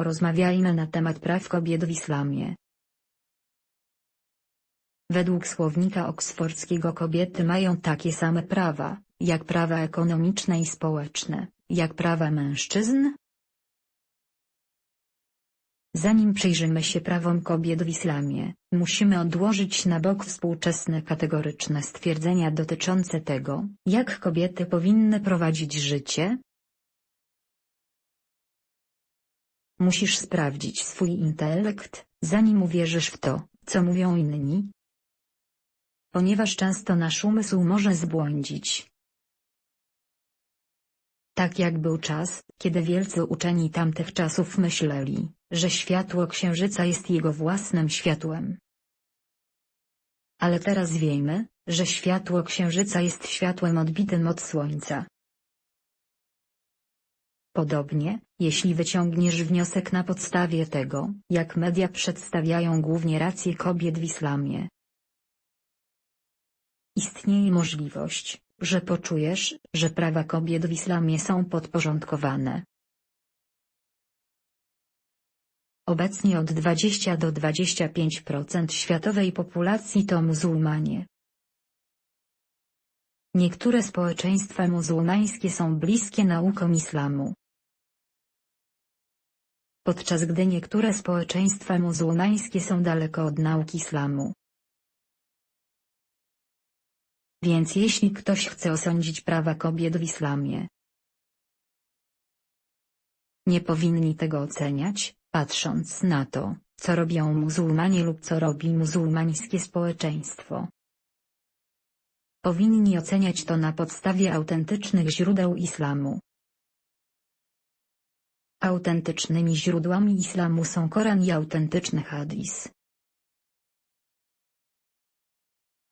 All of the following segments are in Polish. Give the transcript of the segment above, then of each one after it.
Porozmawiajmy na temat praw kobiet w islamie. Według słownika oksfordzkiego kobiety mają takie same prawa, jak prawa ekonomiczne i społeczne, jak prawa mężczyzn. Zanim przyjrzymy się prawom kobiet w islamie, musimy odłożyć na bok współczesne kategoryczne stwierdzenia dotyczące tego, jak kobiety powinny prowadzić życie. Musisz sprawdzić swój intelekt, zanim uwierzysz w to, co mówią inni. Ponieważ często nasz umysł może zbłądzić. Tak jak był czas, kiedy wielcy uczeni tamtych czasów myśleli, że światło księżyca jest jego własnym światłem. Ale teraz wiemy, że światło księżyca jest światłem odbitym od słońca. Podobnie, jeśli wyciągniesz wniosek na podstawie tego, jak media przedstawiają głównie racje kobiet w islamie, istnieje możliwość, że poczujesz, że prawa kobiet w islamie są podporządkowane. Obecnie od 20 do 25% światowej populacji to muzułmanie. Niektóre społeczeństwa muzułmańskie są bliskie naukom islamu. Podczas gdy niektóre społeczeństwa muzułmańskie są daleko od nauk islamu. Więc jeśli ktoś chce osądzić prawa kobiet w islamie, nie powinni tego oceniać, patrząc na to, co robią muzułmanie lub co robi muzułmańskie społeczeństwo. Powinni oceniać to na podstawie autentycznych źródeł islamu. Autentycznymi źródłami islamu są Koran i autentyczny hadis.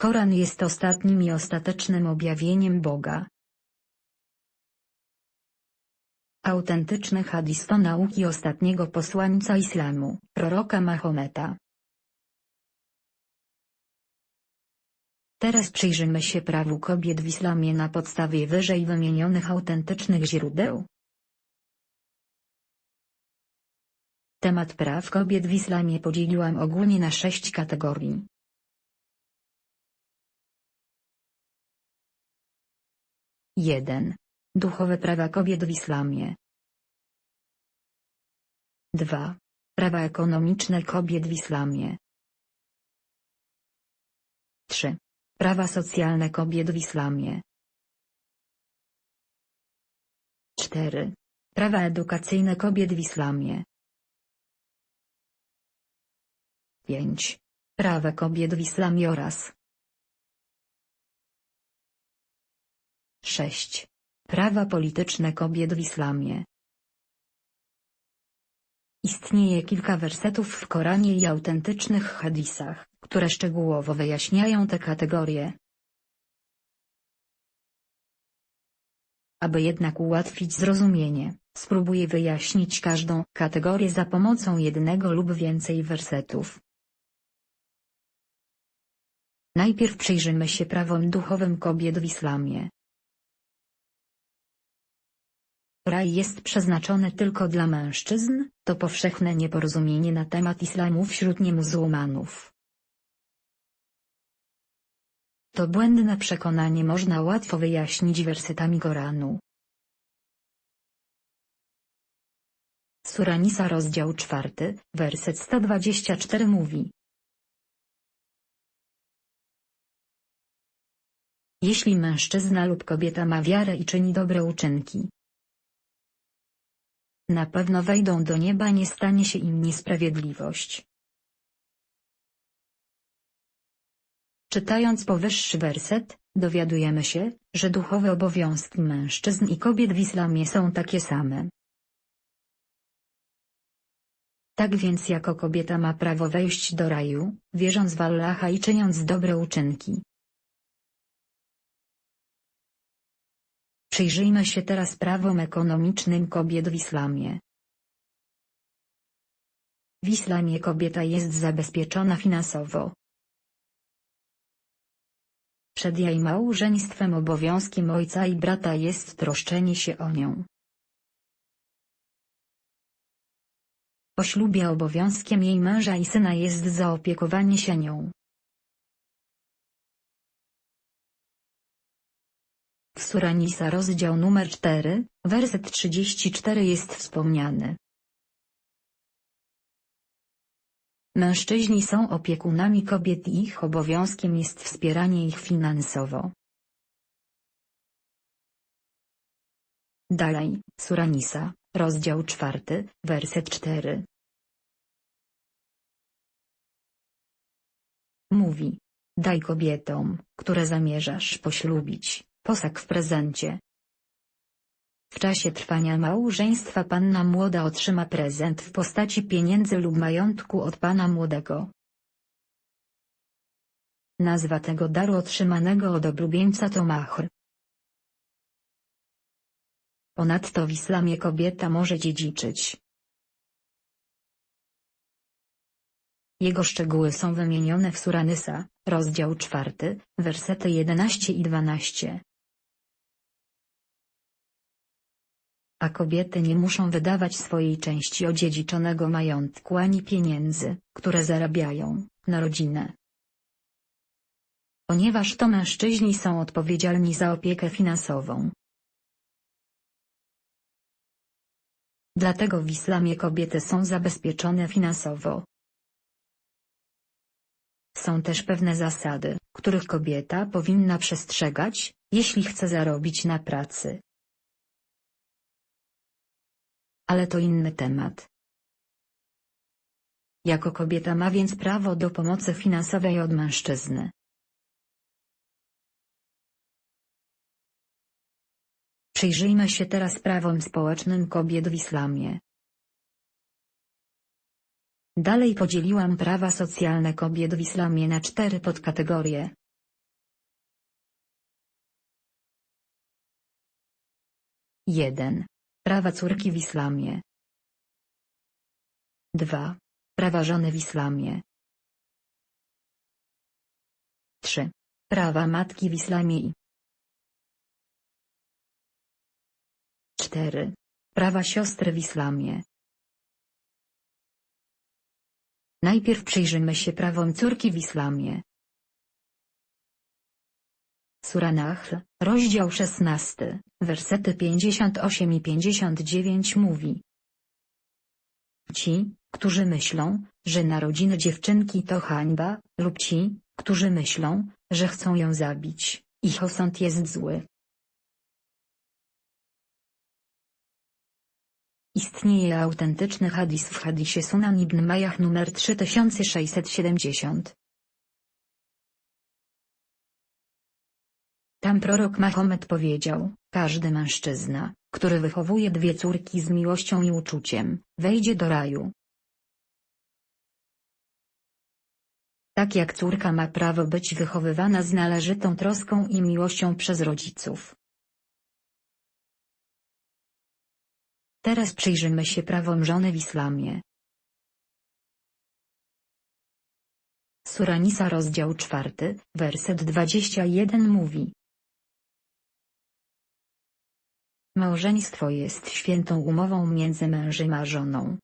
Koran jest ostatnim i ostatecznym objawieniem Boga. Autentyczny hadis to nauki ostatniego posłańca islamu, proroka Mahometa. Teraz przyjrzymy się prawu kobiet w islamie na podstawie wyżej wymienionych autentycznych źródeł. Temat praw kobiet w islamie podzieliłam ogólnie na sześć kategorii. Jeden. Duchowe prawa kobiet w islamie. 2. Prawa ekonomiczne kobiet w islamie. 3. Prawa socjalne kobiet w islamie. 4. Prawa edukacyjne kobiet w islamie. 5. Prawa kobiet w islamie oraz 6. Prawa polityczne kobiet w islamie. Istnieje kilka wersetów w Koranie i autentycznych hadisach, które szczegółowo wyjaśniają te kategorie. Aby jednak ułatwić zrozumienie, spróbuję wyjaśnić każdą kategorię za pomocą jednego lub więcej wersetów. Najpierw przyjrzymy się prawom duchowym kobiet w islamie. Raj jest przeznaczony tylko dla mężczyzn, to powszechne nieporozumienie na temat islamu wśród niemuzułmanów. To błędne przekonanie można łatwo wyjaśnić wersetami Koranu. Sura Nisa rozdział 4, werset 124 mówi. Jeśli mężczyzna lub kobieta ma wiarę i czyni dobre uczynki, na pewno wejdą do nieba nie stanie się im niesprawiedliwość. Czytając powyższy werset, dowiadujemy się, że duchowe obowiązki mężczyzn i kobiet w islamie są takie same. Tak więc jako kobieta ma prawo wejść do raju, wierząc w Allaha i czyniąc dobre uczynki. Przyjrzyjmy się teraz prawom ekonomicznym kobiet w islamie. W islamie kobieta jest zabezpieczona finansowo. Przed jej małżeństwem obowiązkiem ojca i brata jest troszczenie się o nią. Po ślubie obowiązkiem jej męża i syna jest zaopiekowanie się nią. W Suranisa rozdział numer 4, werset 34 jest wspomniany. Mężczyźni są opiekunami kobiet i ich obowiązkiem jest wspieranie ich finansowo. Dalej, Suranisa, rozdział 4, werset 4. Mówi. Daj kobietom, które zamierzasz poślubić, posag w prezencie. W czasie trwania małżeństwa panna młoda otrzyma prezent w postaci pieniędzy lub majątku od pana młodego. Nazwa tego daru otrzymanego od oblubieńca to machr. Ponadto w islamie kobieta może dziedziczyć. Jego szczegóły są wymienione w Suranysa, rozdział 4, wersety 11 i 12. A kobiety nie muszą wydawać swojej części odziedziczonego majątku ani pieniędzy, które zarabiają, na rodzinę. Ponieważ to mężczyźni są odpowiedzialni za opiekę finansową. Dlatego w islamie kobiety są zabezpieczone finansowo. Są też pewne zasady, których kobieta powinna przestrzegać, jeśli chce zarobić na pracy. Ale to inny temat. Jako kobieta ma więc prawo do pomocy finansowej od mężczyzny. Przyjrzyjmy się teraz prawom społecznym kobiet w islamie. Dalej podzieliłam prawa socjalne kobiet w islamie na cztery podkategorie. Jeden. Prawa córki w islamie. 2. Prawa żony w islamie. 3. Prawa matki w islamie i 4. Prawa siostry w islamie. Najpierw przyjrzymy się prawom córki w islamie. Sura Nahl, rozdział 16, wersety 58 i 59 mówi. Ci, którzy myślą, że narodziny dziewczynki to hańba, lub ci, którzy myślą, że chcą ją zabić, ich osąd jest zły. Istnieje autentyczny hadis w hadisie Sunan ibn Majah numer 3670. Tam prorok Mahomet powiedział, każdy mężczyzna, który wychowuje dwie córki z miłością i uczuciem, wejdzie do raju. Tak jak córka ma prawo być wychowywana z należytą troską i miłością przez rodziców. Teraz przyjrzymy się prawom żony w islamie. Suranisa rozdział 4, werset 21 mówi. Małżeństwo jest świętą umową między mężem a żoną.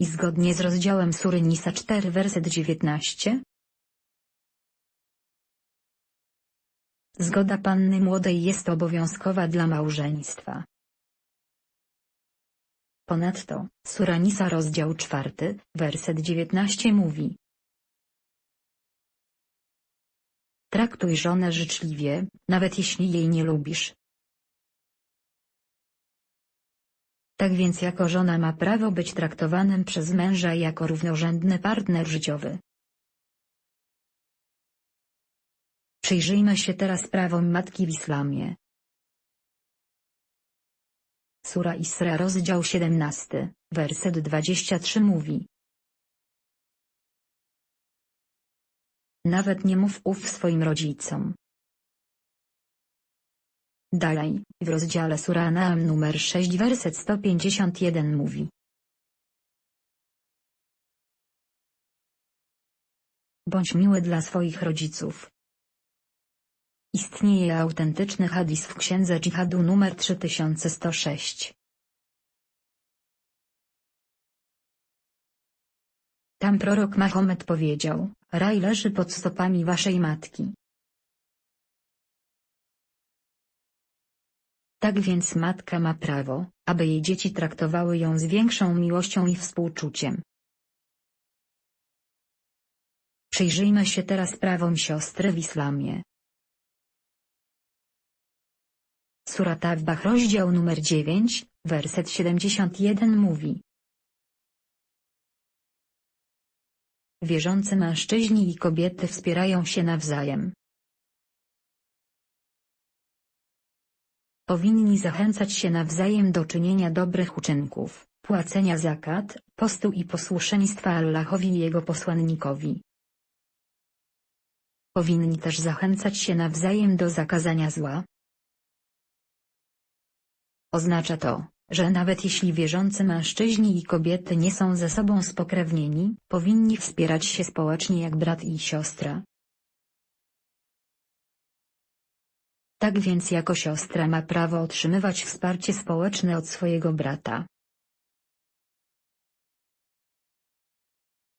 I zgodnie z rozdziałem Sury Nisa 4 werset 19, Zgoda panny młodej jest obowiązkowa dla małżeństwa. Ponadto, Suranisa rozdział 4, werset 19 mówi. Traktuj żonę życzliwie, nawet jeśli jej nie lubisz. Tak więc jako żona ma prawo być traktowanym przez męża jako równorzędny partner życiowy. Przyjrzyjmy się teraz prawom matki w islamie. Sura Isra rozdział 17, werset 23 mówi. Nawet nie mów ów swoim rodzicom. Dalej, w rozdziale Sura numer 6 werset 151 mówi. Bądź miły dla swoich rodziców. Istnieje autentyczny hadis w księdze dżihadu numer 3106. Tam prorok Mahomet powiedział raj leży pod stopami waszej matki. Tak więc matka ma prawo, aby jej dzieci traktowały ją z większą miłością i współczuciem. Przyjrzyjmy się teraz prawom siostry w islamie. Surat Awbach rozdział numer 9, werset 71 mówi. Wierzący mężczyźni i kobiety wspierają się nawzajem. Powinni zachęcać się nawzajem do czynienia dobrych uczynków, płacenia zakat, postu i posłuszeństwa Allahowi i Jego posłannikowi. Powinni też zachęcać się nawzajem do zakazania zła. Oznacza to, że nawet jeśli wierzący mężczyźni i kobiety nie są ze sobą spokrewnieni, powinni wspierać się społecznie jak brat i siostra. Tak więc jako siostra ma prawo otrzymywać wsparcie społeczne od swojego brata.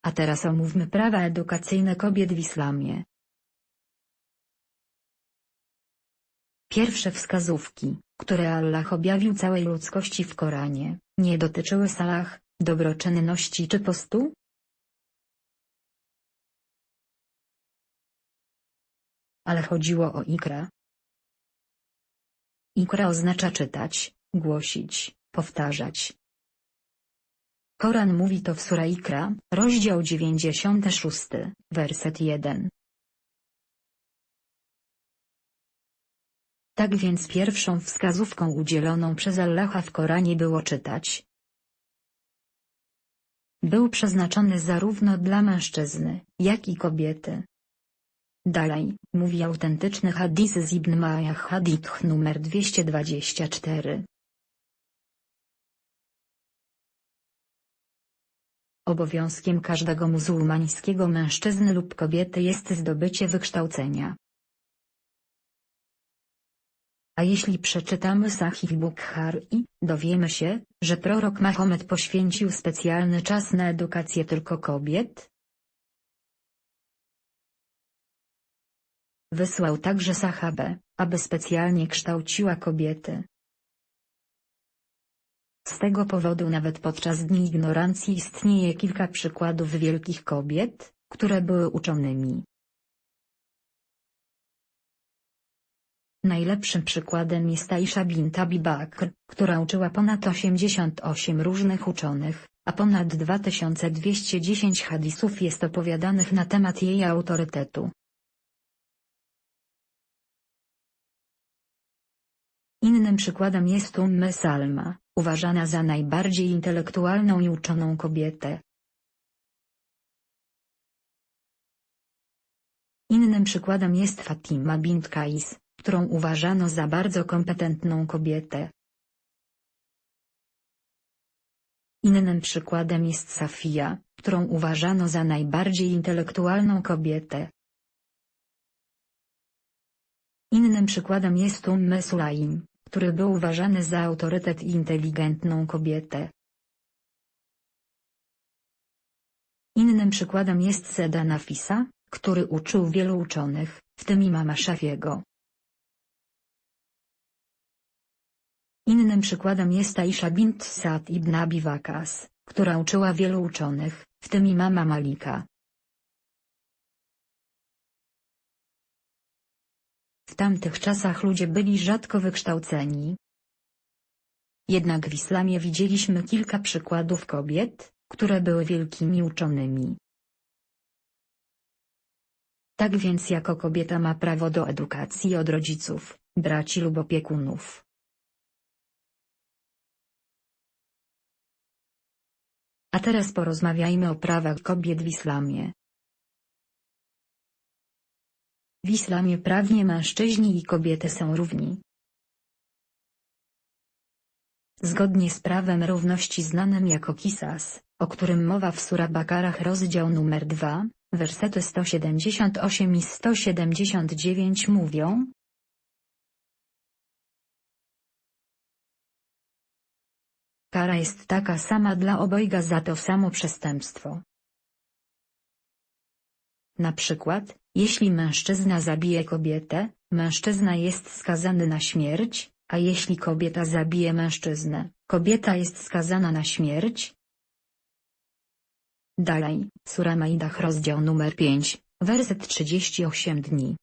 A teraz omówmy prawa edukacyjne kobiet w islamie. Pierwsze wskazówki, które Allah objawił całej ludzkości w Koranie, nie dotyczyły salah, dobroczynności czy postu? Ale chodziło o ikra. Ikra oznacza czytać, głosić, powtarzać. Koran mówi to w Sura Ikra, rozdział 96, werset 1. Tak więc pierwszą wskazówką udzieloną przez Allaha w Koranie było czytać. Był przeznaczony zarówno dla mężczyzny, jak i kobiety. Dalej, mówi autentyczny hadis z Ibn Majah hadith numer 224. Obowiązkiem każdego muzułmańskiego mężczyzny lub kobiety jest zdobycie wykształcenia. A jeśli przeczytamy Sahih Bukhari, dowiemy się, że prorok Mahomet poświęcił specjalny czas na edukację tylko kobiet. Wysłał także Sahabę, aby specjalnie kształciła kobiety. Z tego powodu nawet podczas dni ignorancji istnieje kilka przykładów wielkich kobiet, które były uczonymi. Najlepszym przykładem jest Aisha bint Abi Bakr, która uczyła ponad 88 różnych uczonych, a ponad 2210 hadisów jest opowiadanych na temat jej autorytetu. Innym przykładem jest Umm Salma, uważana za najbardziej intelektualną i uczoną kobietę. Innym przykładem jest Fatima bint Kais, którą uważano za bardzo kompetentną kobietę. Innym przykładem jest Safia, którą uważano za najbardziej intelektualną kobietę. Innym przykładem jest Umm Sulaim, który był uważany za autorytet i inteligentną kobietę. Innym przykładem jest Seda Nafisa, który uczył wielu uczonych, w tym imama Szafiego. Innym przykładem jest Aisha bint Sa'd ibn Abi Wakas, która uczyła wielu uczonych, w tym imama Malika. W tamtych czasach ludzie byli rzadko wykształceni. Jednak w islamie widzieliśmy kilka przykładów kobiet, które były wielkimi uczonymi. Tak więc jako kobieta ma prawo do edukacji od rodziców, braci lub opiekunów. A teraz porozmawiajmy o prawach kobiet w islamie. W islamie prawnie mężczyźni i kobiety są równi. Zgodnie z prawem równości znanym jako Kisas, o którym mowa w Surah Bakarach rozdział numer 2, wersety 178 i 179 mówią, Kara jest taka sama dla obojga za to samo przestępstwo. Na przykład, jeśli mężczyzna zabije kobietę, mężczyzna jest skazany na śmierć, a jeśli kobieta zabije mężczyznę, kobieta jest skazana na śmierć. Dalej, Sura Maidach rozdział numer 5, werset 38 dni.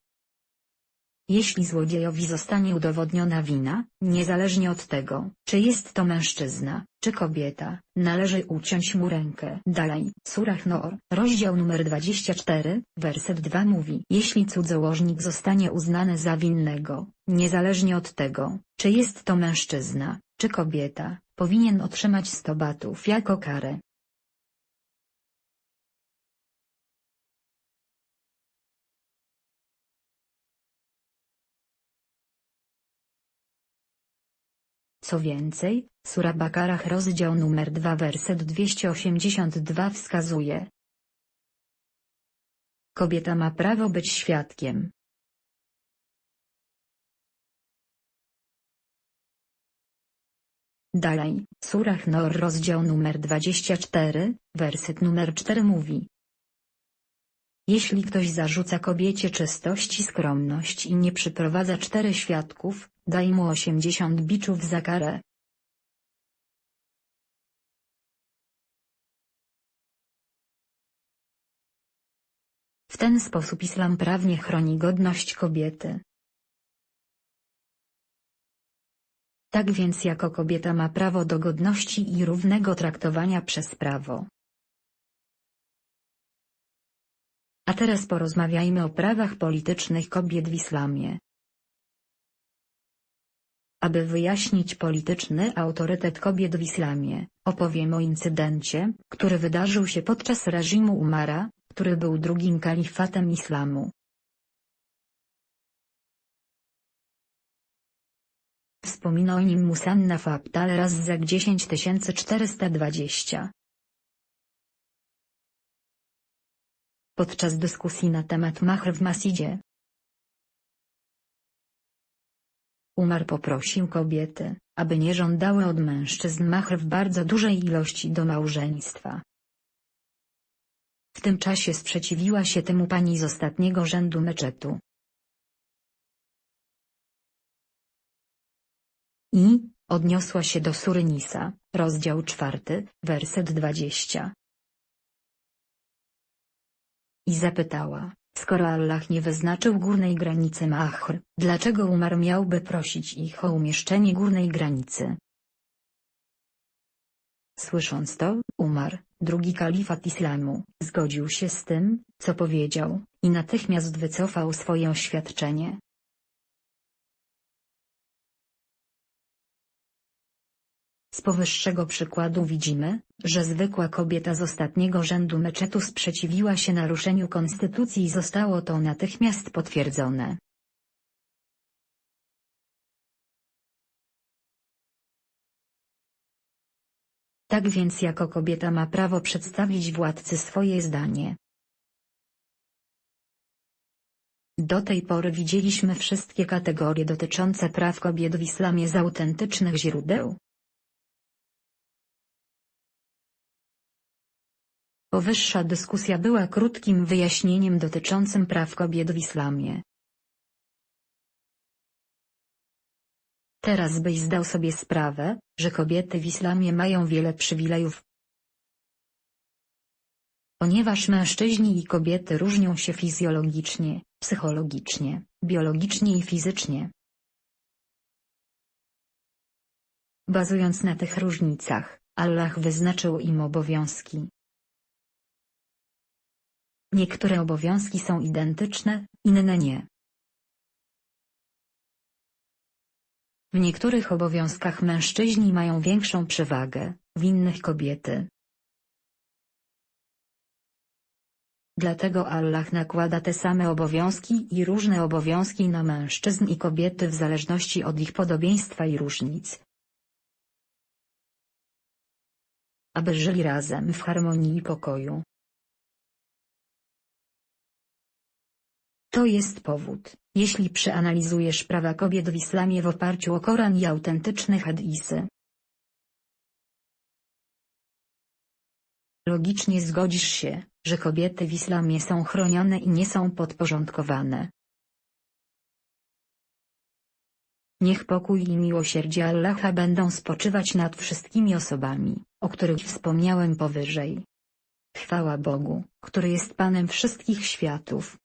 Jeśli złodziejowi zostanie udowodniona wina, niezależnie od tego, czy jest to mężczyzna, czy kobieta, należy uciąć mu rękę. Dalej, Surah Nor, rozdział numer 24, werset 2 mówi Jeśli cudzołożnik zostanie uznany za winnego, niezależnie od tego, czy jest to mężczyzna, czy kobieta, powinien otrzymać 100 batów jako karę. Co więcej, Sura Bakarach rozdział numer 2 werset 282 wskazuje. Kobieta ma prawo być świadkiem. Dalej, Surah Nor rozdział numer 24, werset numer 4 mówi. Jeśli ktoś zarzuca kobiecie czystość i skromność i nie przyprowadza cztery świadków, daj mu osiemdziesiąt biczów za karę. W ten sposób islam prawnie chroni godność kobiety. Tak więc jako kobieta ma prawo do godności i równego traktowania przez prawo. A teraz porozmawiajmy o prawach politycznych kobiet w islamie. Aby wyjaśnić polityczny autorytet kobiet w islamie, opowiem o incydencie, który wydarzył się podczas reżimu Umara, który był drugim kalifatem islamu. Wspomina o nim Musanna Fabtal raz za 10420. Podczas dyskusji na temat Mahr w Masidzie. Umar poprosił kobiety, aby nie żądały od mężczyzn Mahr w bardzo dużej ilości do małżeństwa. W tym czasie sprzeciwiła się temu pani z ostatniego rzędu meczetu. I, odniosła się do Surynisa, rozdział czwarty, werset dwadzieścia. I zapytała, skoro Allah nie wyznaczył górnej granicy Mahr, dlaczego Umar miałby prosić ich o umieszczenie górnej granicy? Słysząc to, Umar, drugi kalifat islamu, zgodził się z tym, co powiedział, i natychmiast wycofał swoje oświadczenie. Powyższego przykładu widzimy, że zwykła kobieta z ostatniego rzędu meczetu sprzeciwiła się naruszeniu konstytucji i zostało to natychmiast potwierdzone. Tak więc jako kobieta ma prawo przedstawić władcy swoje zdanie. Do tej pory widzieliśmy wszystkie kategorie dotyczące praw kobiet w islamie z autentycznych źródeł. Powyższa dyskusja była krótkim wyjaśnieniem dotyczącym praw kobiet w islamie. Teraz byś zdał sobie sprawę, że kobiety w islamie mają wiele przywilejów. Ponieważ mężczyźni i kobiety różnią się fizjologicznie, psychologicznie, biologicznie i fizycznie. Bazując na tych różnicach, Allah wyznaczył im obowiązki. Niektóre obowiązki są identyczne, inne nie. W niektórych obowiązkach mężczyźni mają większą przewagę, w innych kobiety. Dlatego Allah nakłada te same obowiązki i różne obowiązki na mężczyzn i kobiety w zależności od ich podobieństwa i różnic. Aby żyli razem w harmonii i pokoju. To jest powód, jeśli przeanalizujesz prawa kobiet w islamie w oparciu o Koran i autentyczne hadisy. Logicznie zgodzisz się, że kobiety w islamie są chronione i nie są podporządkowane. Niech pokój i miłosierdzie Allaha będą spoczywać nad wszystkimi osobami, o których wspomniałem powyżej. Chwała Bogu, który jest Panem wszystkich światów,